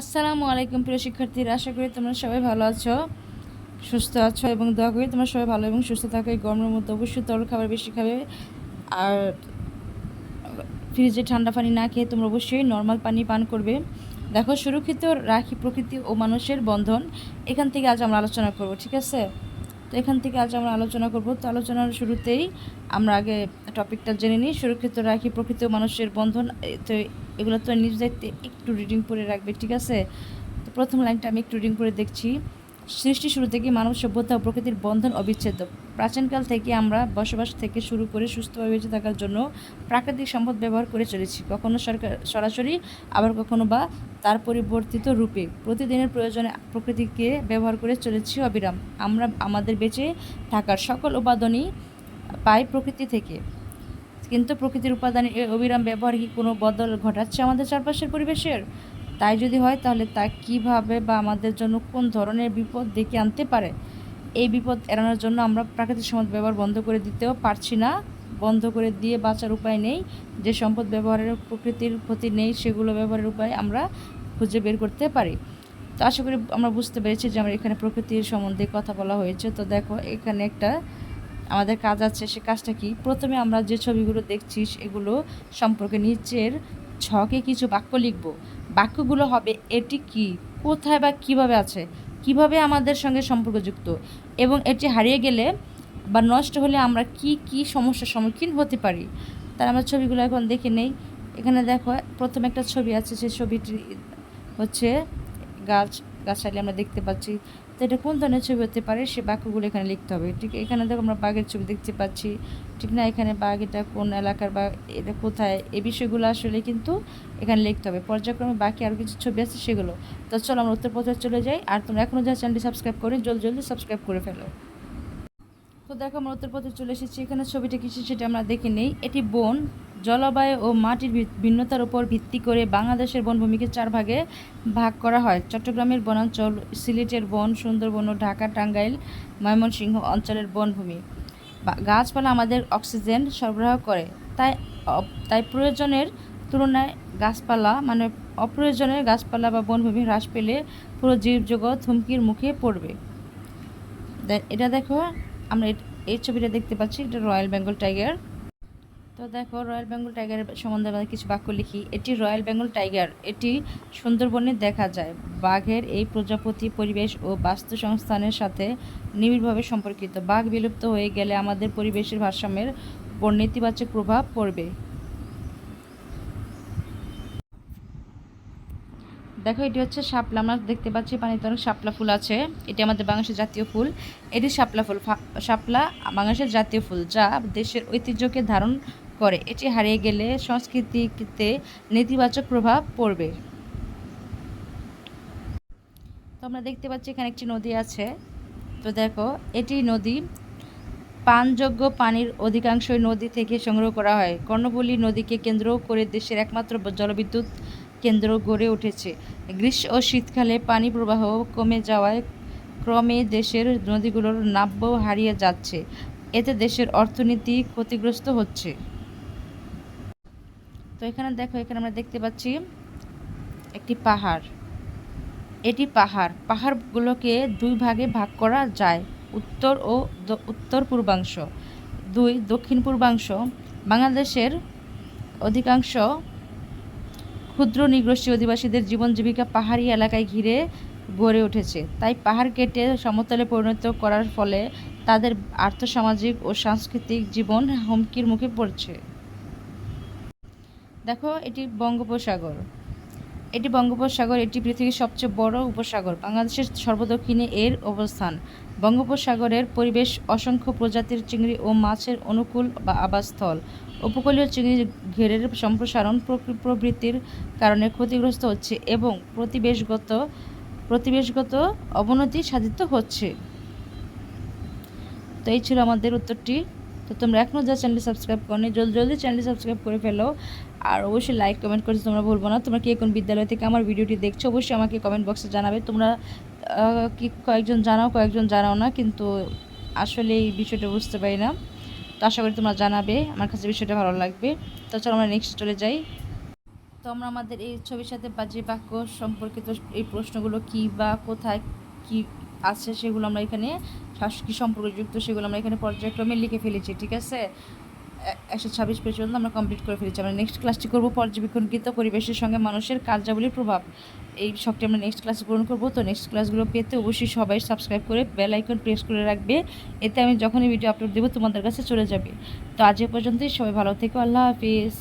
আসসালামু আলাইকুম, প্রিয় শিক্ষার্থীরা। আশা করি তোমরা সবাই ভালো আছো, সুস্থ আছো এবং দোয়া করি তোমরা সবাই ভালো এবং সুস্থ থাকো। এই গরমের মধ্যে অবশ্যই তরল খাবার বেশি খাবে। আর ফ্রিজে ঠান্ডা পানি না খেয়ে তোমরা অবশ্যই নর্মাল পানি পান করবে। দেখো, সুরক্ষিত রাখি প্রকৃতি ও মানুষের বন্ধন। এখান থেকে আজ আমরা আলোচনা করব, ঠিক আছে? তো এখান থেকে আজ আমরা আলোচনা করব। তো আলোচনার শুরুতেই আমরা আগে টপিকটা জেনে নিই। সুরক্ষিত রাখি প্রকৃতি ও মানুষের বন্ধন তো এগুলো তো নিজ দায়িত্বে একটু রিডিং করে রাখবে, ঠিক আছে? তো প্রথম লাইনটা আমি একটু রিডিং করে দেখছি। সৃষ্টি শুরু থেকে মানব সভ্যতা ও প্রকৃতির বন্ধন অবিচ্ছেদ্য। প্রাচীনকাল থেকে আমরা বসবাস থেকে শুরু করে সুস্থভাবে বেঁচে থাকার জন্য প্রাকৃতিক সম্পদ ব্যবহার করে চলেছি। কখনো সরকার সরাসরি, আবার কখনো বা তার পরিবর্তিত রূপে। প্রতিদিনের প্রয়োজনে প্রকৃতিকে ব্যবহার করে চলেছি অবিরাম। আমরা, আমাদের বেঁচে থাকার সকল উপাদানই পাই প্রকৃতি থেকে। কিন্তু প্রকৃতির উপাদানের অবিরাম ব্যবহার কি কোনো বদল ঘটাচ্ছে আমাদের চারপাশের পরিবেশের? তাই যদি হয়, তাহলে তা কীভাবে বা আমাদের জন্য কোন ধরনের বিপদ ডেকে আনতে পারে? এই বিপদ এড়ানোর জন্য আমরা প্রাকৃতিক সম্পদ ব্যবহার বন্ধ করে দিতেও পারছি না। বন্ধ করে দিয়ে বাঁচার উপায় নেই। যে সম্পদ ব্যবহারের প্রকৃতির ক্ষতি নেই, সেগুলো ব্যবহারের উপায় আমরা খুঁজে বের করতে পারি। তো আশা করি আমরা বুঝতে পেরেছি যে আমরা এখানে প্রকৃতির সম্বন্ধে কথা বলা হয়েছে। তো দেখো, এখানে একটা আমাদের কাজ আছে সে কাজটা কি? প্রথমে আমরা যে ছবিগুলো দেখছি, এগুলো সম্পর্কে নিচের ছকে কিছু বাক্য লিখব। বাক্যগুলো হবে, এটি কি? কোথায় বা কীভাবে আছে? কীভাবে আমাদের সঙ্গে সম্পর্কযুক্ত এবং এটি হারিয়ে গেলে বা নষ্ট হলে আমরা কি কি সমস্যার সম্মুখীন হতে পারি? তার আমরা ছবিগুলো এখন দেখে নেই। এখানে দেখো, প্রথমে একটা ছবি আছে সেই ছবিটি হচ্ছে গাছ, গাছালি আমরা দেখতে পাচ্ছি। তো এটা কোন ধরনের ছবি হতে পারে? সে বাক্যগুলো এখানে লিখতে হবে। ঠিক এখানে দেখো আমরা বাঘের ছবি দেখতে পাচ্ছি। ঠিক না? এখানে বাঘ এটা কোন এলাকার বা এটা কোথায়? এই বিষয়গুলো আসলে কিন্তু এখানে লিখতে হবে। পর্যায়ক্রমে বাকি আরও কিছু ছবি আছে সেগুলো। তো চলো আমরা উত্তরপথে চলে যাই। আর তোমরা এখনও যা চ্যানেলটি সাবস্ক্রাইব করে জলদি জলদি সাবস্ক্রাইব করে ফেলো। তো দেখো আমরা উত্তরপথে চলে এসেছি। এখানে ছবিটা কিছু সেটা আমরা দেখে নেই। এটি বন। জলবায়ু ও মাটির ভিন্নতার উপর ভিত্তি করে বাংলাদেশের বনভূমিকে চার ভাগে ভাগ করা হয়। চট্টগ্রামের বনাঞ্চল, সিলেটের বন, সুন্দরবন ও ঢাকা টাঙ্গাইল, ময়মনসিংহ অঞ্চলের বনভূমি। গাছপালা আমাদের অক্সিজেন সরবরাহ করে। তাই তাই প্রয়োজনের তুলনায় গাছপালা মানে অপ্রয়োজনের গাছপালা বা বনভূমি হ্রাস পেলে পুরো জীবজগৎ হুমকির মুখে পড়বে। এটা দেখো, আমরা এই ছবিটা দেখতে পাচ্ছি, এটা রয়্যাল বেঙ্গল টাইগার। তো দেখো রয়্যাল বেঙ্গল টাইগারের সম্বন্ধে আমরা কিছু বাক্য লিখি। এটি রয়্যাল বেঙ্গল টাইগার এটি সুন্দরবনে দেখা যায়। বাঘের এই প্রজাপতি পরিবেশ ও বাস্তুসংস্থানের সাথে নিবিড়ভাবে সম্পর্কিত। বাঘ বিলুপ্ত হয়ে গেলে আমাদের পরিবেশের ভারসাম্যের উপর নেতিবাচক প্রভাব পড়বে। দেখো, এটি হচ্ছে শাপলা। আমরা দেখতে পাচ্ছি পানিতে অনেক শাপলা ফুল আছে। এটি আমাদের বাংলাদেশের জাতীয় ফুল। এটি শাপলা ফুল। শাপলা বাংলাদেশের জাতীয় ফুল যা দেশের ঐতিহ্যকে ধারণ করে। এটি হারিয়ে গেলে সংস্কৃতিতে নেতিবাচক প্রভাব পড়বে। তো আমরা দেখতে পাচ্ছি এখানে একটি নদী আছে। তো দেখো, এটি নদী পানযোগ্য পানির অধিকাংশই নদী থেকে সংগ্রহ করা হয়। কর্ণফুলী নদীকে কেন্দ্র করে দেশের একমাত্র জলবিদ্যুৎ কেন্দ্র গড়ে উঠেছে। গ্রীষ্ম ও শীতকালে পানি প্রবাহ কমে যাওয়ায় ক্রমে দেশের নদীগুলোর নাব্য হারিয়ে যাচ্ছে। এতে দেশের অর্থনীতি ক্ষতিগ্রস্ত হচ্ছে। এখানে দেখো, এখানে আমরা দেখতে পাচ্ছি একটি পাহাড়। এটি পাহাড়। পাহাড়গুলোকে দুই ভাগে ভাগ করা যায়, উত্তর ও উত্তর পূর্বাংশ। দুই, দক্ষিণ পূর্বাংশ। বাংলাদেশের অধিকাংশ ক্ষুদ্র নিগ্রোষ্ঠী অধিবাসীদের জীবন জীবিকা পাহাড়ি এলাকায় ঘিরে গড়ে উঠেছে। তাই পাহাড় কেটে সমতলে পরিণত করার ফলে তাদের আর্থসামাজিক ও সাংস্কৃতিক জীবন হুমকির মুখে পড়ছে। দেখো, এটি বঙ্গোপসাগর। এটি বঙ্গোপসাগর, এটি পৃথিবীর সবচেয়ে বড় উপসাগর, বাংলাদেশের সর্বদক্ষিণে এর অবস্থান। বঙ্গোপসাগরের পরিবেশ অসংখ্য প্রজাতির চিংড়ি ও মাছের অনুকূল বা আবাসস্থল। উপকূলীয় চিংড়ি ঘেরের সম্প্রসারণ প্রবৃত্তির কারণে ক্ষতিগ্রস্ত হচ্ছে এবং প্রতিবেশগত প্রতিবেশগত অবনতি সাধিত হচ্ছে। তো এই ছিল আমাদের উত্তরটি। তো তোমরা এখনও যা চ্যানেলটি সাবস্ক্রাইব করনি, জলদি জলদি চ্যানেলটি সাবস্ক্রাইব করে ফেলো। আর অবশ্যই লাইক কমেন্ট করতে তোমরা ভুলবো না। তোমরা কে কোন বিদ্যালয় থেকে আমার ভিডিওটি দেখছ, অবশ্যই আমাকে কমেন্ট বক্সে জানাবে। তোমরা কি কয়েকজন জানাও কয়েকজন জানাও না, কিন্তু আসলে এই বিষয়টা বুঝতে পারি না। তো আশা করি তোমরা জানাবে, আমার কাছে বিষয়টা ভালো লাগবে। তো চলো আমরা নেক্সট চলে যাই। তো আমরা আমাদের এই ছবির সাথে বাজে বাক্য সম্পর্কিত এই প্রশ্নগুলো কি বা কোথায় কি আছে সেগুলো আমরা এখানে, কি সম্পর্কযুক্ত সেগুলো আমরা এখানে পর্যায়ক্রমে লিখে ফেলেছি, ঠিক আছে? একশো ছাব্বিশ পর্যন্ত আমরা কমপ্লিট করে ফেলেছি। আমরা নেক্সট ক্লাসটি করব পর্যবেক্ষণকৃত পরিবেশের সঙ্গে মানুষের কার্যাবলীর প্রভাব। এই সবটি আমরা নেক্সট ক্লাসে গ্রহণ করব। তো নেক্সট ক্লাসগুলো পেতে অবশ্যই সবাই সাবস্ক্রাইব করে বেল আইকন প্রেস করে রাখবে। এতে আমি যখনই ভিডিও আপলোড দেবো, তোমাদের কাছে চলে যাবে। তো আজ পর্যন্তই। সবাই ভালো থেকো। আল্লাহ হাফিজ।